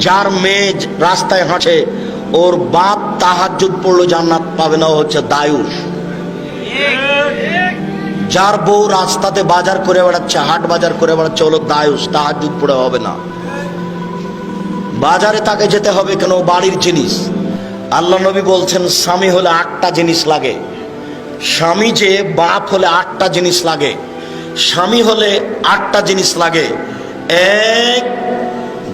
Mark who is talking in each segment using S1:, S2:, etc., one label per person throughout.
S1: যার মেয়ে রাস্তায় হাঁটে, ওর বাপ তাহার তাহাজ্জুদ পড়ল জান্নাত পাবে না হচ্ছে দায়ুষ যার বউ রাস্তাতে বাজার করে বেড়াচ্ছে, হাট বাজার করে বেড়াচ্ছে হলো দায়ুষ তাহাজ্জুদ পড়ে হবে না। বাজারে তাকে যেতে হবে কেন? বাড়ির জিনিস। আল্লাহ নবী বলছেন, স্বামী হলে আটটা জিনিস লাগে। স্বামী যে বাপ হলে আটটা জিনিস লাগে। স্বামী হলে আটটা জিনিস লাগে। এক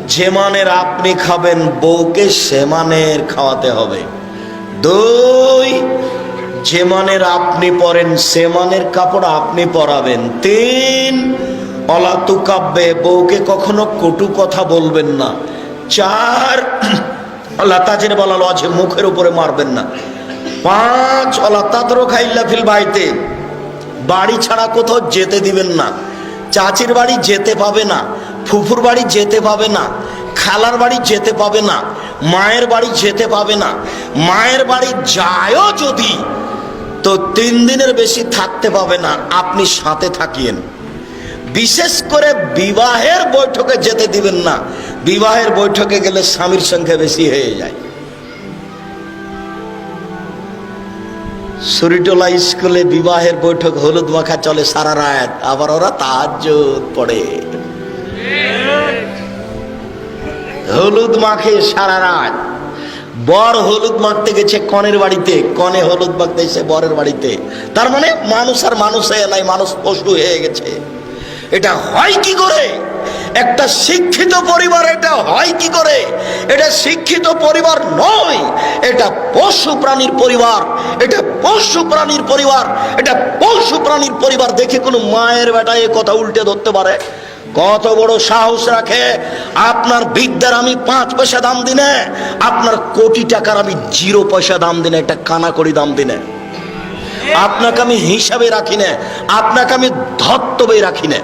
S1: যেমানের আপনি খাবেন বউকে সেমানের খাওয়াতে হবে। দুই যেমানের আপনি পরেন সেমানের কাপড় আপনি পরাবেন। তিন অলাতু কাব্যে বউকে কখনো কটু কথা বলবেন না। চার, আল্লাহ তাজের বলা আছে মুখের উপরে মারবেন না। পাঁচ আল্লাহ তাদরও খাইল্লা ফিল বাড়িতে বাড়ি ছাড়া কোথাও যেতে দিবেন না। চাচির বাড়ি যেতে পাবে না। ফুফুর বাড়ি যেতে পাবে না, খালার বাড়ি যেতে পাবে না, মায়ের বাড়ি যেতে পাবে না, মায়ের বাড়ি যায়ও যদি, তো তিন দিনের বেশি থাকতে পাবে না, আপনি সাথে থাকিয়েন। বিশেষ করে বিবাহের বৈঠকে যেতে দিবেন না, বিবাহের বৈঠকে গেলে স্বামীর সংখ্যা বেশি হয়ে যায়। সুরিটোলা স্কুলে বিবাহের বৈঠক হলুদ মাখা চলে সারা রাত, আবার ওরা তাহাজ্জুদ পড়ে। হলুদ মাখে সারা রাত। বর হলুদ মাখতে গেছে কনের বাড়িতে, কনে হলুদ মাখতে এসে বরের বাড়িতে। তার মানে মানুষ আর মানুষ হয়ে নাই, মানুষ পশু হয়ে গেছে। এটা হয় কি করে? একটা শিক্ষিত পরিবার এটা হয় কি করে? এটা শিক্ষিত পরিবার নয়, এটা পশু প্রাণীর পরিবার। এটা পশু প্রাণীর পরিবার, এটা পশু প্রাণীর পরিবার দেখে কোনো মায়ের বেটা এ কথা উল্টে ধরতে পারে। কত বড় সাহস রাখে, আপনার বিদ্যার আমি পাঁচ পয়সা দাম দিনে, আপনার কোটি টাকার আমি জিরো পয়সা দাম দিনে, একটা কানা করি দাম দিনে। আপনাকে আমি হিসাবে রাখি না, আপনাকে আমি ধত্তবে রাখি না।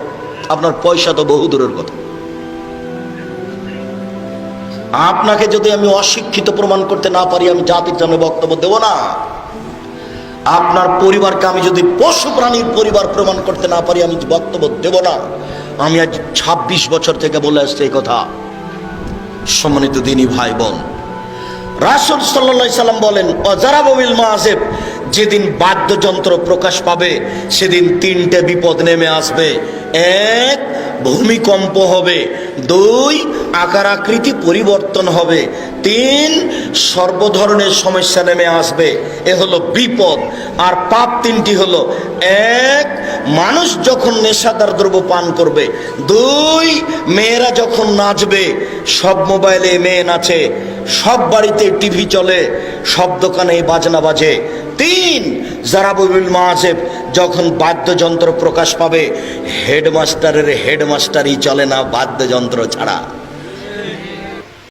S1: আপনার পয়সা তো বহু দূরের কথা। আপনাকে যদি আমি অশিক্ষিত প্রমাণ করতে না পারি, আমি জাতির জন্য বক্তব্য দেব না। আপনার পরিবারকে আমি যদি পশু প্রাণীর পরিবার প্রমাণ করতে না পারি, আমি বক্তব্য দেব না। আমি আজ ২৬ বছর থেকে বলে আসছি এই কথা। সম্মানিত দিনী ভাই বোন, রাসুল সাল্লা সাল্লাম বলেন অজারাবিল মাহাজেব যেদিন বাদ্যযন্ত্র প্রকাশ পাবে, সেদিন তিনটে বিপদ নেমে আসবে। এক, ভূমিকম্প হবে। দুই, আকার আকৃতি পরিবর্তন হবে। তিন, সর্বধরনের সমস্যা নেমে আসবে। এ হলো বিপদ। আর পাপ তিনটি হলো, এক, মানুষ যখন নেশাদার দ্রব্য পান করবে, দুই, মেয়েরা যখন নাচবে, সব মোবাইলে মেয়ে নাচে, সব বাড়িতে টিভি চলে, সব দোকানে বাজনা বাজে, তিন জারাবুল মাহাজেব যখন বাদ্যযন্ত্র প্রকাশ পাবে, হেডমাস্টারের হেডমাস্টারই চলে না বাদ্যযন্ত্র ছাড়া।